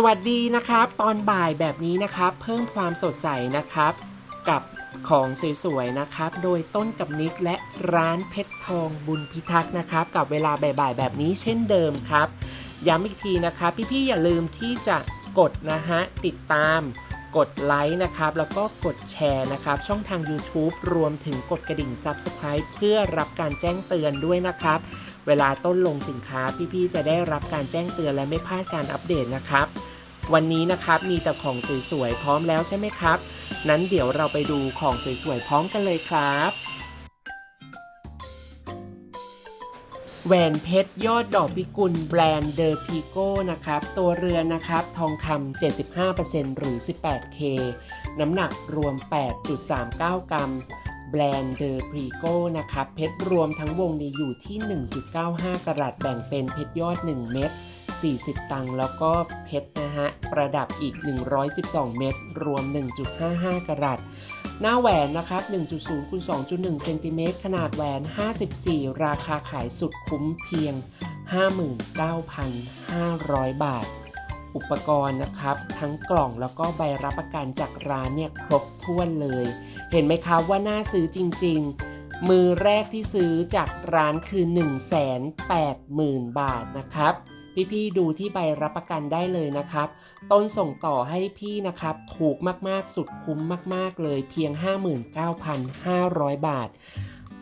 สวัสดีนะครับ ตอนบ่ายแบบนี้นะครับ เพิ่มความสดใสนะครับ กับของสวยๆนะครับ โดยต้นกับนิกและร้านเพชรทองบุญพิทักษ์นะครับ กับเวลาบ่ายๆแบบนี้เช่นเดิมครับย้ำอีกทีนะครับ พี่ๆอย่าลืมที่จะกดนะฮะติดตามกดไลค์นะครับ แล้วก็กดแชร์นะครับ ช่องทาง YouTube รวมถึงกดกระดิ่ง Subscribe เพื่อรับการแจ้งเตือนด้วยนะครับ เวลาต้นลงสินค้าพี่ๆจะได้รับการแจ้งเตือนและไม่พลาดการอัปเดตนะครับ วันนี้นะครับมีแต่ของสวยๆพร้อมแล้วใช่ไหมครับ นั้นเดี๋ยวเราไปดูของสวยๆพร้อมกันเลยครับแหวนเพชรยอดดอกพิกุลแบรนด์เดอร์พีโก้นะครับตัวเรือนนะครับทองคำ75%หรือ 18K น้ำหนักรวม 8.39 กรัม แบรนด์เดอร์พีโก้นะครับเพชรรวมทั้งวงนี้อยู่ที่ 1.95 กรัตแบ่งเป็นเพชรยอด 1 เม็ด 40 ตังค์แล้วก็เพชรนะฮะ ประดับอีก 112 เม็ดรวม 1.55 กรัตหน้าแหวนนะครับ 1.0คูณ2.1 เซนติเมตรขนาดแหวน 54 ราคาขายสุดคุ้มเพียง 59,500 บาท อุปกรณ์นะครับ ทั้งกล่องแล้วก็ใบรับประกันจากร้านเนี่ยครบถ้วนเลย เห็นไหมครับว่าน่าซื้อจริง ๆมือแรกที่ซื้อจากร้านคือ 180,000 บาทนะครับ พี่ๆดูที่ใบรับประกันได้เลยนะครับ ต้นส่งต่อให้พี่นะครับ ถูกมากๆสุดคุ้มมากๆเลยเพียง 59,500 บาท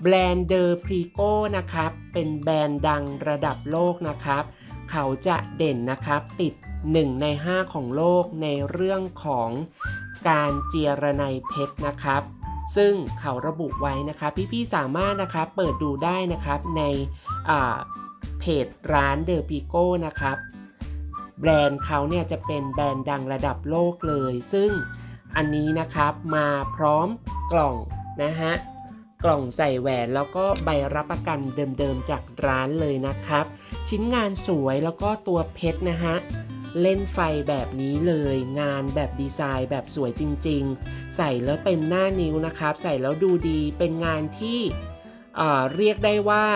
แบรนด์เดอร์พรีโก้นะครับ เป็นแบรนด์ดังระดับโลกนะครับ เขาจะเด่นนะครับติด 1 ใน 5 ของโลกในเรื่องของการเจียระไนเพชรนะครับ ซึ่งเขาระบุไว้นะครับ พี่ๆสามารถนะครับเปิดดูได้นะครับในอ่า จร้านเดอร์พีโก้นะครับ แบรนด์เขาเนี่ยจะเป็นแบรนด์ดังระดับโลกเลย ซึ่งอันนี้นะครับมาพร้อมกล่องนะฮะกล่องใส่แหวนแล้วก็ใบรับประกันเดิมๆจากร้านเลยนะครับ ชิ้นงานสวยแล้วก็ตัวเพชรนะฮะเล่นไฟแบบนี้เลยงานแบบดีไซน์แบบสวยจริงๆ ใส่แล้วเต็มหน้านิ้วนะครับ ใส่แล้วดูดีเป็นงานที่เอ่อเรียกได้ว่า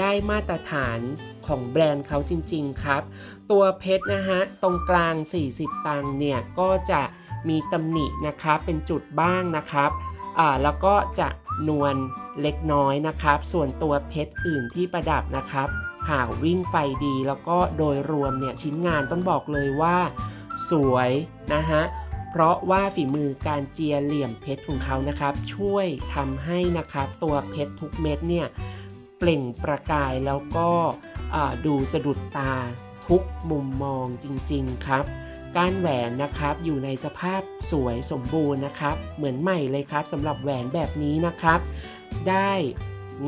ได้มาตรฐาน ของแบรนด์เขาจริง ๆ ครับ ตัวเพชรนะฮะ ตรงกลาง 40 ตังเนี่ย ก็จะมีตำหนินะครับเป็นจุดบ้างนะครับอ่าแล้วก็จะนวลเล็กน้อยนะครับ ส่วนตัวเพชรอื่นที่ประดับนะครับข่าววิ่งไฟดีแล้วก็โดยรวมเนี่ยชิ้นงานต้องบอกเลยว่า สวยนะฮะเพราะว่าฝีมือการเจียเหลี่ยมเพชรของเขานะครับ ช่วยทำให้นะครับตัวเพชรทุกเม็ดเนี่ย เปล่งประกายแล้วก็ดูสะดุดตาทุกมุมมองจริงๆครับ ก้านแหวนนะครับอยู่ในสภาพสวยสมบูรณ์นะครับ เหมือนใหม่เลยครับสำหรับแหวนแบบนี้นะครับ ได้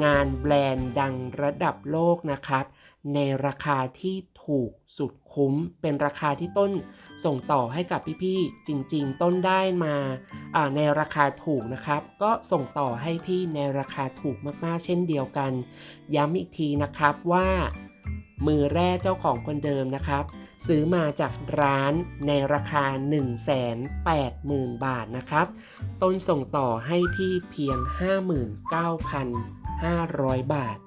งานแบรนด์ดังระดับโลกนะครับ ในราคาที่ถูกสุด คุ้มเป็นราคาที่ต้นส่งต่อให้กับพี่ๆจริงๆ ต้นได้มาในราคาถูกนะครับ ก็ส่งต่อให้พี่ในราคาถูกมากๆ เช่นเดียวกัน ย้ำอีกทีนะครับว่า มือแร่เจ้าของคนเดิมนะครับ ซื้อมาจากร้านในราคา 180,000 บาทนะครับ ต้นส่งต่อให้พี่เพียง 59,500 บาท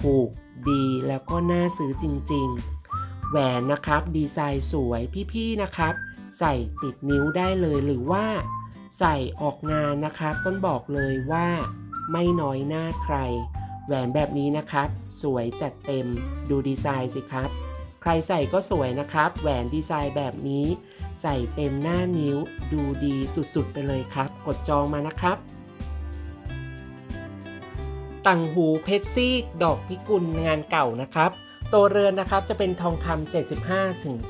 ถูกดีแล้วก็น่าซื้อจริง ๆ แหวนนะครับ ดีไซน์สวยพี่ๆนะครับ ใส่ติดนิ้วได้เลยหรือว่า ใส่ออกงานนะครับ ต้นบอกเลยว่า ไม่น้อยหน้าใคร แหวนแบบนี้นะครับ สวยจัดเต็มดูดีไซน์สิครับ ใครใส่ก็สวยนะครับ แหวนดีไซน์แบบนี้ ใส่เต็มหน้านิ้ว ดูดีสุดๆไปเลยครับ กดจองมานะครับต่างหูเพชรซีกดอกพิกุลงานเก่านะครับ ตัวเรือนนะครับจะเป็นทองคำ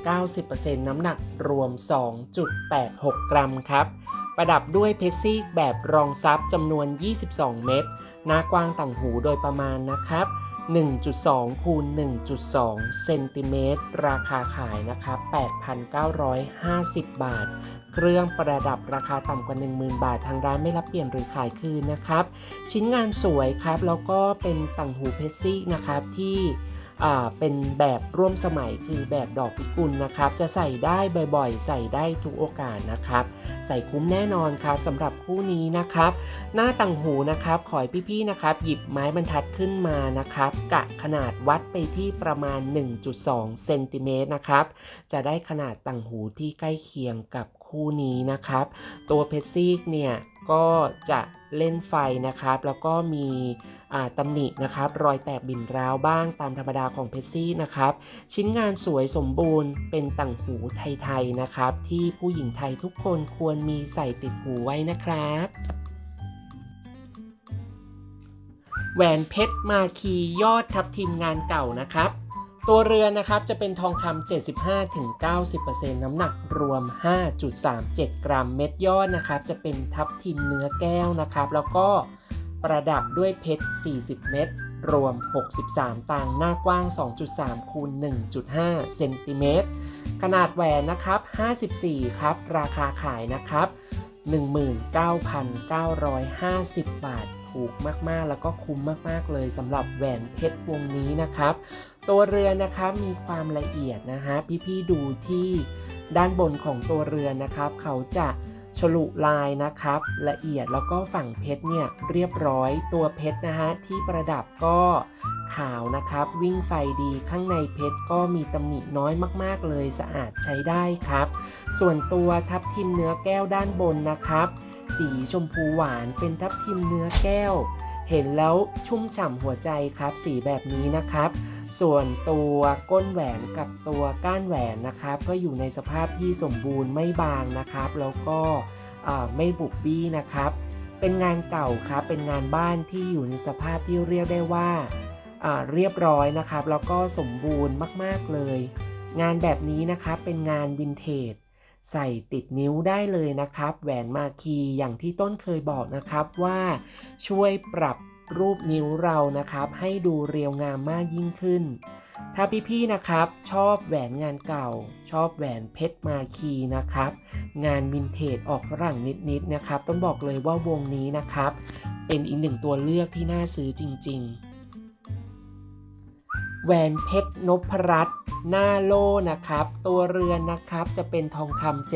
75-90%น้ำหนักรวม 2.86 กรัมครับ ประดับด้วยเพชรซีกแบบรองซับจำนวน 22 เม็ดหน้ากว้างต่างหูโดยประมาณนะครับ 1.2 คูณ 1.2 เซนติเมตร ราคาขายนะครับ 8,950 บาท เครื่องประดับราคาต่ำกว่า 10,000 บาท ทางร้านไม่รับเปลี่ยนหรือขายคืนนะครับ ชิ้นงานสวยครับ แล้วก็เป็นต่างหูเพชรซีกนะครับที่ เป็นแบบร่วมสมัยคือแบบดอกพิกุลนะครับ จะใส่ได้บ่อยๆ ใส่ได้ทุกโอกาสนะครับ ใส่คุ้มแน่นอนครับสำหรับคู่นี้นะครับ หน้าต่างหูนะครับ ขอให้พี่ๆนะครับ หยิบไม้บรรทัดขึ้นมานะครับ กะขนาดวัดไปที่ประมาณ 1.2เซนติเมตรนะครับ จะได้ขนาดต่างหูที่ใกล้เคียงกับคู่นี้นะครับ ตัวเพชรซีกเนี่ย ก็จะเล่นไฟนะครับ แล้วก็มีตำหนินะครับ รอยแตกบิ่นร้าวบ้างตามธรรมดาของเพชซีกนะครับ ชิ้นงานสวยสมบูรณ์เป็นต่างหูไทยๆนะครับ ที่ผู้หญิงไทยทุกคนควรมีใส่ติดหูไว้นะครับแหวนเพชรมาคียอดทับทิมงานเก่านะครับ ตัวเรือนนะครับจะเป็นทองคำ75-90%น้ำหนักรวม 5.37 กรัม เม็ดยอดนะครับ จะเป็นทับทิมเนื้อแก้วนะครับ แล้วก็ประดับด้วยเพชร 40 เม็ดรวม 63 ตังหน้ากว้าง 2.3 คูณ 1.5 เซนติเมตร ขนาดแหวนนะครับ 54 ครับ ราคาขายนะครับ 19,950 บาท ถูกมาก ๆ แล้วก็คุ้มมาก ๆ เลยสำหรับแหวนเพชรวงนี้นะครับ ตัวเรือนะครับมีความละเอียดนะฮะพี่ๆดูที่ด้านบนของตัวเรือนนะครับ เขาจะฉลุลายนะครับ ละเอียดแล้วก็ฝั่งเพชรเนี่ยเรียบร้อยตัวเพชรนะฮะที่ประดับก็ขาวนะครับ วิ่งไฟดีข้างในเพชรก็มีตำหนิน้อยมากๆเลยสะอาดใช้ได้ครับ ส่วนตัวทับทิมเนื้อแก้วด้านบนนะครับ สีชมพูหวานเป็นทับทิมเนื้อแก้ว เห็นแล้วชุ่มฉ่ำหัวใจครับ สีแบบนี้นะครับ ส่วนตัวก้นแหวนกับตัวก้านแหวนนะครับ ก็อยู่ในสภาพที่สมบูรณ์ไม่บางนะครับ แล้วก็ไม่บุบบี้นะครับ เป็นงานเก่าครับเป็นงานบ้านที่อยู่ในสภาพที่เรียกได้ว่าเรียบร้อยนะครับ แล้วก็สมบูรณ์มากๆเลย งานแบบนี้นะครับเป็นงานวินเทจใส่ติดนิ้วได้เลยนะครับ แหวนมาคีอย่างที่ต้นเคยบอกนะครับว่าช่วยปรับ รูปนิ้วเรานะครับ ให้ดูเรียวงามมากยิ่งขึ้น ถ้าพี่ๆนะครับ ชอบแหวนงานเก่า ชอบแหวนเพชรมาคีนะครับ งานวินเทจออกฝรั่งนิดๆนะครับ ต้องบอกเลยว่าวงนี้นะครับ เป็นอีกหนึ่งตัวเลือกที่น่าซื้อจริง ๆ แหวนเพชรนพรัตน์ หน้าโล่นะครับ ตัวเรือนนะครับจะเป็นทองคำ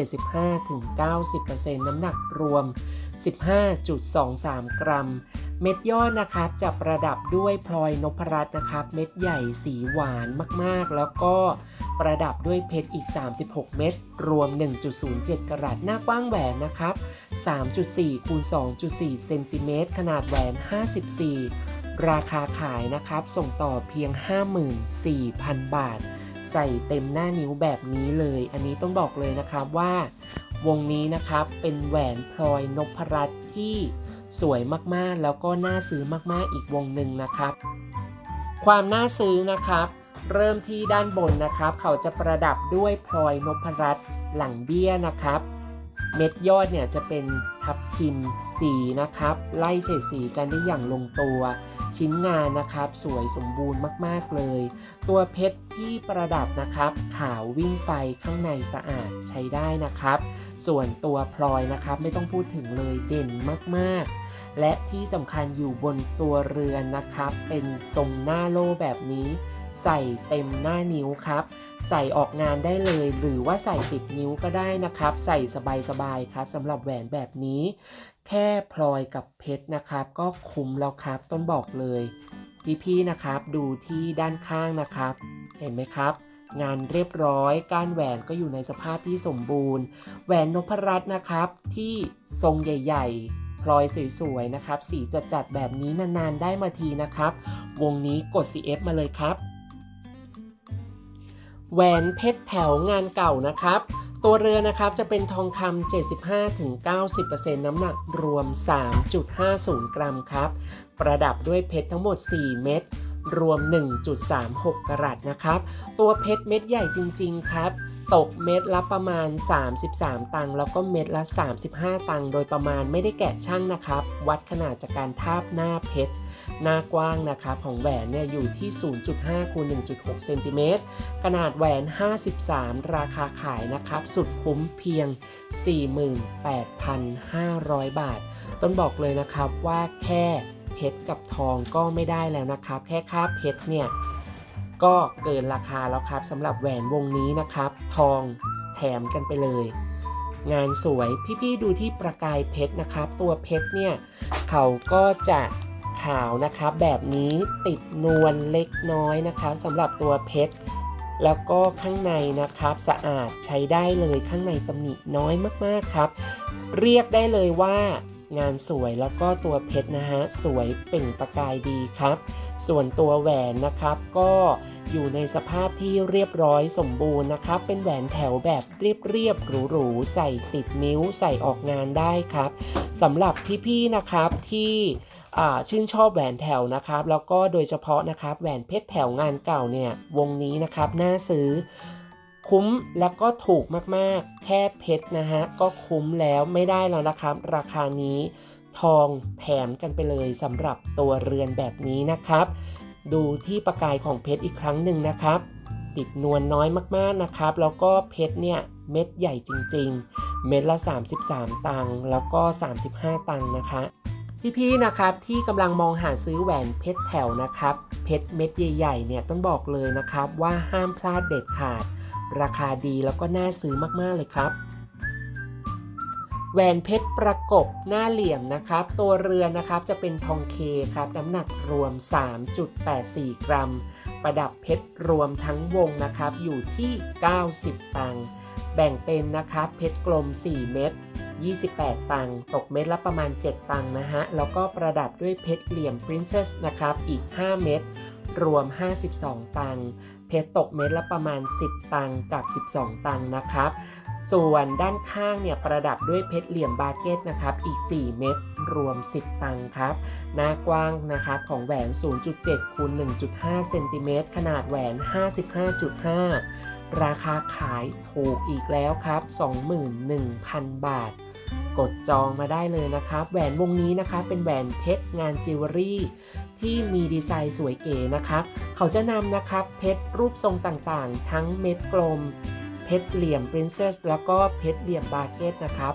75-90%น้ำหนักรวม 15.23 กรัม เม็ดยอดนะครับจะประดับด้วยพลอยนพรัตน์นะครับ เม็ดใหญ่สีหวานมากๆ แล้วก็ประดับด้วยเพชรอีก 36 เม็ดรวม 1.07 กรัตหน้ากว้างแหวนนะครับ 3.4คูณ2.4 เซนติเมตรขนาดแหวน 54ราคาขายนะครับ ส่งต่อเพียง 54,000 บาท ใส่เต็มหน้านิ้วแบบนี้เลย อันนี้ต้องบอกเลยนะครับว่าวงนี้นะครับเป็นแหวนพลอยนพรัตน์ที่สวยมากๆ แล้วก็น่าซื้อมากๆอีกวงหนึ่งนะครับ ความน่าซื้อนะครับ เริ่มที่ด้านบนนะครับ เขาจะประดับด้วยพลอยนพรัตน์หลังเบี้ยนะครับ เม็ดยอดเนี่ยจะเป็น ทับทิมสีนะครับ ไล่เฉดสีกันได้อย่างลงตัว ชิ้นงานนะครับ สวยสมบูรณ์มาก ๆ เลย ตัวเพชรที่ประดับนะครับ ขาววิ่งไฟข้างในสะอาดใช้ได้นะครับ ส่วนตัวพลอยนะครับไม่ต้องพูดถึงเลยเด่นมาก ๆและที่สำคัญอยู่บนตัวเรือนนะครับ เป็นทรงหน้าโล่แบบนี้ ใส่เต็มหน้านิ้วครับ ใส่ออกงานได้เลย หรือว่าใส่ติดนิ้วก็ได้นะครับ ใส่สบายๆครับสำหรับแหวนแบบนี้ แค่พลอยกับเพชรนะครับ ก็คุ้มแล้วครับต้นบอกเลย พี่ๆนะครับดูที่ด้านข้างนะครับ เห็นไหมครับงานเรียบร้อยก้านแหวนก็อยู่ในสภาพที่สมบูรณ์ แหวนนพรัตน์นะครับ ที่ทรงใหญ่ ๆ พลอยสวยๆ นะครับ สีจัดๆ แบบนี้นานๆ ได้มาทีนะครับ วงนี้กด CF มาเลยครับ แหวนเพชรแถวงานเก่านะครับ ตัวเรือนะครับจะเป็นทองคำ 75-90%น้ำหนักรวม 3.50 กรัมครับ ประดับด้วยเพชรทั้งหมด 4 เม็ดรวม 1.36 กรัตนะครับ ตัวเพชรเม็ดใหญ่จริง ๆ ครับ ตกเม็ดละประมาณ 33 ตังค์แล้วก็เม็ดละ 35 ตังค์โดยประมาณไม่ได้แกะช่างนะครับ วัดขนาดจากการทาบหน้าเพชร หน้ากว้างนะครับของแหวนเนี่ยอยู่ที่ 0.5คูณ1.6เซนติเมตรขนาดแหวน 53 ราคาขายนะครับ สุดคุ้มเพียง 48,500 บาท ต้นบอกเลยนะครับว่าแค่เพชรกับทองก็ไม่ได้แล้วนะครับ แค่ค่าเพชรเนี่ยก็เกินราคาแล้วครับสำหรับแหวนวงนี้นะครับ ทองแถมกันไปเลย งานสวยพี่ๆดูที่ประกายเพชรนะครับ ตัวเพชรเนี่ยเขาก็จะ ขาวนะครับแบบนี้ติดนวลเล็กน้อยนะครับสำหรับตัวเพชรแล้วก็ข้างในนะครับสะอาดใช้ได้เลยข้างในตำหนิน้อยมากๆครับ เรียกได้เลยว่างานสวยแล้วก็ตัวเพชรนะฮะสวยเปล่งประกายดีครับ ส่วนตัวแหวนนะครับก็อยู่ในสภาพที่เรียบร้อยสมบูรณ์นะครับ เป็นแหวนแถวแบบเรียบๆหรูๆใส่ติดนิ้วใส่ออกงานได้ครับสำหรับพี่ๆนะครับที่ ชื่นชอบแหวนแถวนะครับ แล้วก็โดยเฉพาะนะครับแหวนเพชรแถวงานเก่าเนี่ยวงนี้นะครับน่าซื้อคุ้มแล้วก็ถูกมากๆ แค่เพชรนะฮะก็คุ้มแล้วไม่ได้แล้วนะครับ ราคานี้ทองแถมกันไปเลยสำหรับตัวเรือนแบบนี้นะครับ ดูที่ประกายของเพชรอีกครั้งหนึ่งนะครับ ติดนวลน้อยมากๆนะครับ แล้วก็เพชรเนี่ยเม็ดใหญ่จริง ๆ เม็ดละ 33 ตังค์แล้วก็ 35 ตังค์นะคะ พี่ๆนะครับที่กำลังมองหาซื้อแหวนเพชรแถวนะครับ เพชรเม็ดใหญ่ๆเนี่ยต้องบอกเลยนะครับว่าห้ามพลาดเด็ดขาด ราคาดีแล้วก็น่าซื้อมากๆเลยครับแหวนเพชรประกบหน้าเหลี่ยมนะครับ ตัวเรือนนะครับจะเป็นทองเคครับน้ำหนักรวม 3.84 กรัม ประดับเพชรรวมทั้งวงนะครับอยู่ที่ 90 ตังค์แบ่งเป็นนะครับเพชรกลม 4 เม็ด 28 ตังค์ตกเม็ดละประมาณ 7 ตังค์นะฮะ แล้วก็ประดับด้วยเพชรเหลี่ยม Princess นะครับ อีก 5 เม็ดรวม 52 ตังค์เพชรตกเม็ดละประมาณ 10 ตังค์กับ 12 ตังค์นะครับ ส่วนด้านข้างเนี่ยประดับด้วยเพชรเหลี่ยมบาเก็ตนะครับ อีก 4 เม็ดรวม 10 ตังค์ครับ หน้ากว้างนะครับของแหวน 0.7คูณ1.5 เซนติเมตรขนาดแหวน 55.5 ราคาขายถูกอีกแล้วครับ 21,000 บาท กดจองมาได้เลยนะครับ แหวนวงนี้นะคะเป็นแหวนเพชรงานจิวเวลรี่ที่มีดีไซน์สวยเก๋นะครับ เขาจะนำนะครับเพชรรูปทรงต่างๆ ทั้งเม็ดกลม เพชรเหลี่ยม Princess แล้วก็เพชรเหลี่ยมบาเกตนะครับ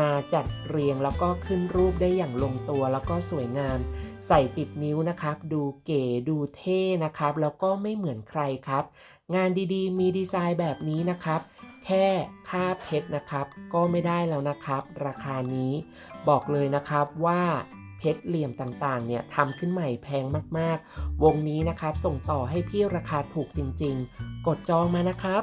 มาจัดเรียงแล้วก็ขึ้นรูปได้อย่างลงตัวแล้วก็สวยงาม ใส่ติดนิ้วนะครับ ดูเก๋ดูเท่นะครับ แล้วก็ไม่เหมือนใครครับ งานดีๆ มีดีไซน์แบบนี้นะครับ แค่ค่าเพชรนะครับก็ไม่ได้แล้วนะครับ ราคานี้บอกเลยนะครับว่าเพชรเหลี่ยมต่างๆ เนี่ยทำขึ้นใหม่แพงมากๆ วงนี้นะครับส่งต่อให้พี่ราคาถูกจริงๆ กดจองมานะครับ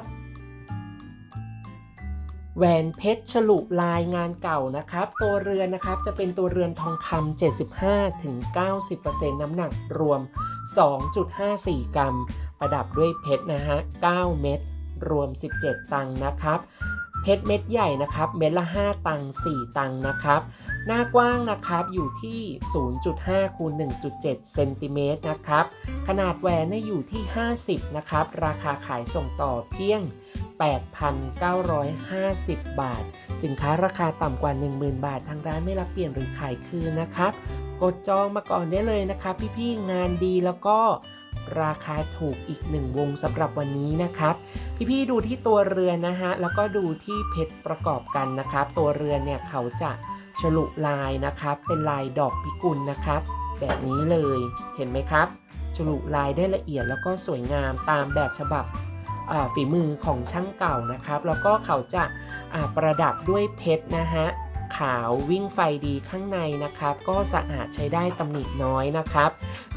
แหวนเพชรฉลุลายงานเก่านะครับ ตัวเรือนนะครับจะเป็นตัวเรือนทองคำ75-90%น้ำหนักรวม 2.54 กรัม ประดับด้วยเพชรนะฮะ 9 เม็ด รวม 17 ตังค์นะครับ เพชรเม็ดใหญ่นะครับ เม็ดละ 5 ตังค์4ตังค์นะครับ หน้ากว้างนะครับอยู่ที่ 0.5คูณ1.7เซนติเมตรนะครับ ขนาดแหวนอยู่ที่ 50 นะครับ ราคาขายส่งต่อเพียง 8,950 บาท สินค้าราคาต่ำกว่า 10,000 บาท ทางร้านไม่รับเปลี่ยนหรือขายคืนนะครับ กดจองมาก่อนได้เลยนะครับ พี่ๆ งานดีแล้วก็ ราคาถูกอีกหนึ่งวงสำหรับวันนี้นะครับ พี่ๆดูที่ตัวเรือนนะฮะแล้วก็ดูที่เพชรประกอบกันนะครับ ตัวเรือนเนี่ยเขาจะฉลุลายนะครับ เป็นลายดอกพิกุลนะครับ แบบนี้เลยเห็นไหมครับ ฉลุลายได้ละเอียดแล้วก็สวยงามตามแบบฉบับฝีมือของช่างเก่านะครับ แล้วก็เขาจะาประดับด้วยเพชรนะฮะขาววิ่งไฟดีข้างในนะครับ ก็สะอาดใช้ได้ตำหนิน้อยนะครับ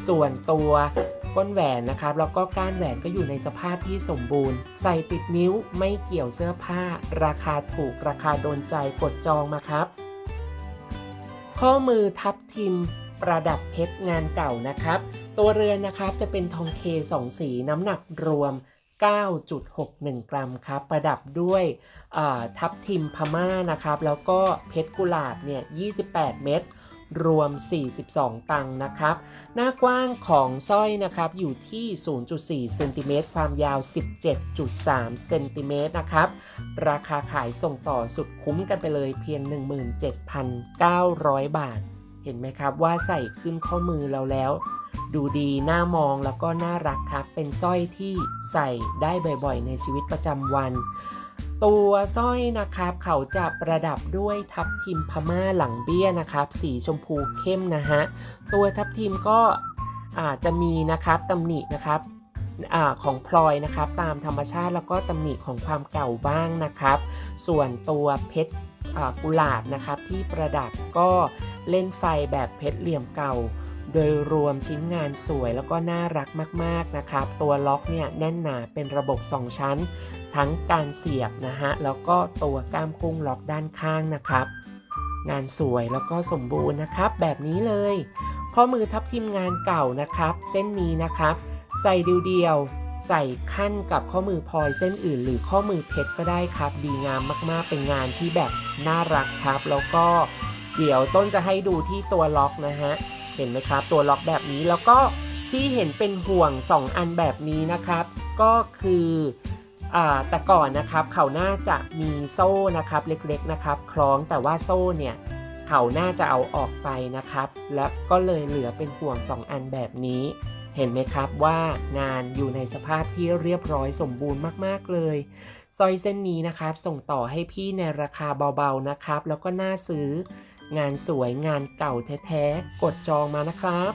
ส่วนตัว ก้นแหวนนะครับแล้วก็ก้านแหวนก็อยู่ในสภาพที่สมบูรณ์ ใส่ติดนิ้วไม่เกี่ยวเสื้อผ้า ราคาถูกราคาโดนใจกดจองมาครับ ข้อมือทับทิมประดับเพชรงานเก่านะครับ ตัวเรือนนะครับจะเป็นทองเคสองสีน้ำหนักรวม 9.61 กรัมครับ ประดับด้วยทับทิมพม่านะครับ แล้วก็เพชรกุหลาบเนี่ย 28 เม็ด รวม 42 ตังค์นะครับ หน้ากว้างของสร้อยนะครับอยู่ที่ 0.4 เซนติเมตร ความยาว 17.3 เซนติเมตรนะครับ ราคาขายส่งต่อสุดคุ้มกันไปเลยเพียง 17,900 บาท เห็นไหมครับว่าใส่ขึ้นข้อมือเราแล้ว ดูดีน่ามองแล้วก็น่ารักครับ เป็นสร้อยที่ใส่ได้บ่อยๆ ในชีวิตประจำวัน ตัวสร้อยนะครับ เขาจะประดับด้วยทับทิมพม่าหลังเบี้ยนะครับ สีชมพูเข้มนะฮะตัวทับทิมก็อาจจะมีนะครับตำหนินะครับอของพลอยนะครับตามธรรมชาติแล้วก็ตำหนิของความเก่าบ้างนะครับ ส่วนตัวเพชรกุหลาบนะครับที่ประดับก็เล่นไฟแบบเพชรเหลี่ยมเก่า โดยรวมชิ้นงานสวยแล้วก็น่ารักมากๆนะครับ ตัวล็อกเนี่ยแน่นหนาเป็นระบบ 2 ชั้น ทั้งการเสียบนะฮะแล้วก็ตัวก้ามกุ้งล็อกด้านข้างนะครับ งานสวยแล้วก็สมบูรณ์นะครับ แบบนี้เลย ข้อมือทับทิมงานเก่านะครับ เส้นนี้นะครับ ใส่เดียวๆใส่ขั้นกับข้อมือพลอยเส้นอื่น หรือข้อมือเพชรก็ได้ครับ ดีงามมากๆ เป็นงานที่แบบน่ารักครับ แล้วก็เดี๋ยวต้นจะให้ดูที่ตัวล็อกนะฮะ เห็นไหมครับ ตัวล็อกแบบนี้แล้วก็ที่เห็นเป็นห่วง 2 อันแบบนี้นะครับ ก็คือแต่ก่อนนะครับเขาน่าจะมีโซ่นะครับเล็กๆนะครับ คล้องแต่ว่าโซ่เนี่ยเขาน่าจะเอาออกไปนะครับ และก็เลยเหลือเป็นห่วง 2 อันแบบนี้ เห็นไหมครับว่างานอยู่ในสภาพที่เรียบร้อยสมบูรณ์มากๆเลยสร้อยเส้นนี้นะครับ ส่งต่อให้พี่ในราคาเบาๆนะครับ แล้วก็น่าซื้อ งานสวยงานเก่าแท้ๆ กดจองมานะครับ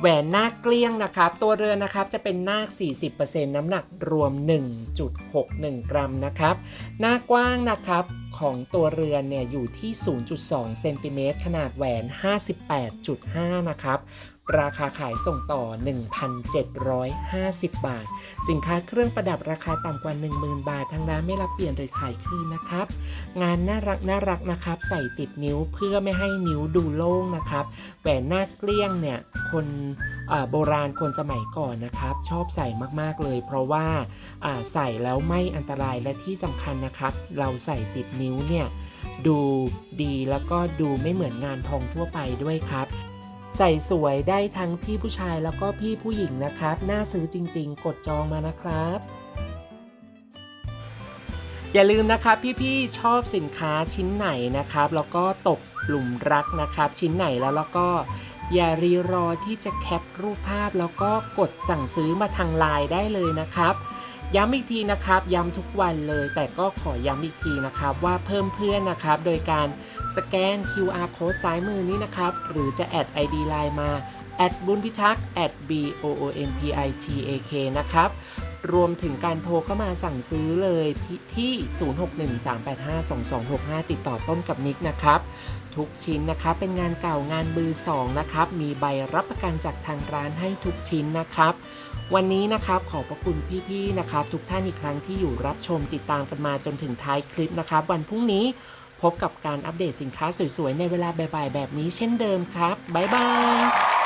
แหวนนาคเกลี้ยงนะครับ ตัวเรือนนะครับจะเป็นนาค 40%น้ำหนักรวม 1.61 กรัมนะครับ หน้ากว้างนะครับของตัวเรือนเนี่ยอยู่ที่ 0.2 เซนติเมตรขนาดแหวน 58.5 นะครับ ราคาขายส่งต่อ 1,750 บาท สินค้าเครื่องประดับราคาต่ำกว่า 10,000 บาท ทางร้านไม่รับเปลี่ยนหรือขายคืนนะครับ งานน่ารักน่ารักนะครับ ใส่ติดนิ้วเพื่อไม่ให้นิ้วดูโล่งนะครับ แหวนหน้าเกลี้ยงเนี่ย คนโบราณคนสมัยก่อนนะครับ ชอบใส่มากๆเลย เพราะว่าอ่าใส่แล้วไม่อันตรายและที่สำคัญนะครับ เราใส่ติดนิ้วเนี่ยดูดีแล้วก็ดูไม่เหมือนงานทองทั่วไปด้วยครับ ใส่สวยได้ทั้งพี่ผู้ชายแล้วก็พี่ผู้หญิงนะครับ น่าซื้อจริง ๆ กดจองมานะครับ อย่าลืมนะครับพี่ๆชอบสินค้าชิ้นไหนนะครับ แล้วก็ตกหลุมรักนะครับ ชิ้นไหนแล้วแล้วก็อย่ารีรอที่จะแคปรูปภาพแล้วก็กดสั่งซื้อมาทางไลน์ได้เลยนะครับ ย้ำอีกทีนะครับ ย้ำทุกวันเลย แต่ก็ขอย้ำอีกทีนะครับ ว่าเพิ่มเพื่อนนะครับ โดยการสแกน QR code ซ้ายมือนี้นะครับ หรือจะแอด ID Line มาแอดบุญพิทักษ์ at b o o n p i t a k นะครับ รวมถึงการโทรเข้ามาสั่งซื้อเลยที่ 0613852265 ติดต่อต้นกับนิกนะครับ ทุกชิ้นนะครับเป็นงานเก่างานมือสองนะครับ มีใบรับประกันจากทางร้านให้ทุกชิ้นนะครับวันนี้นะครับขอบพระคุณพี่ๆนะครับ ทุกท่านอีกครั้งที่อยู่รับชมติดตามกันมาจนถึงท้ายคลิปนะครับ วันพรุ่งนี้พบกับการอัปเดตสินค้าสวยๆ ในเวลาบ่ายๆ แบบนี้เช่นเดิมครับ บ๊ายบาย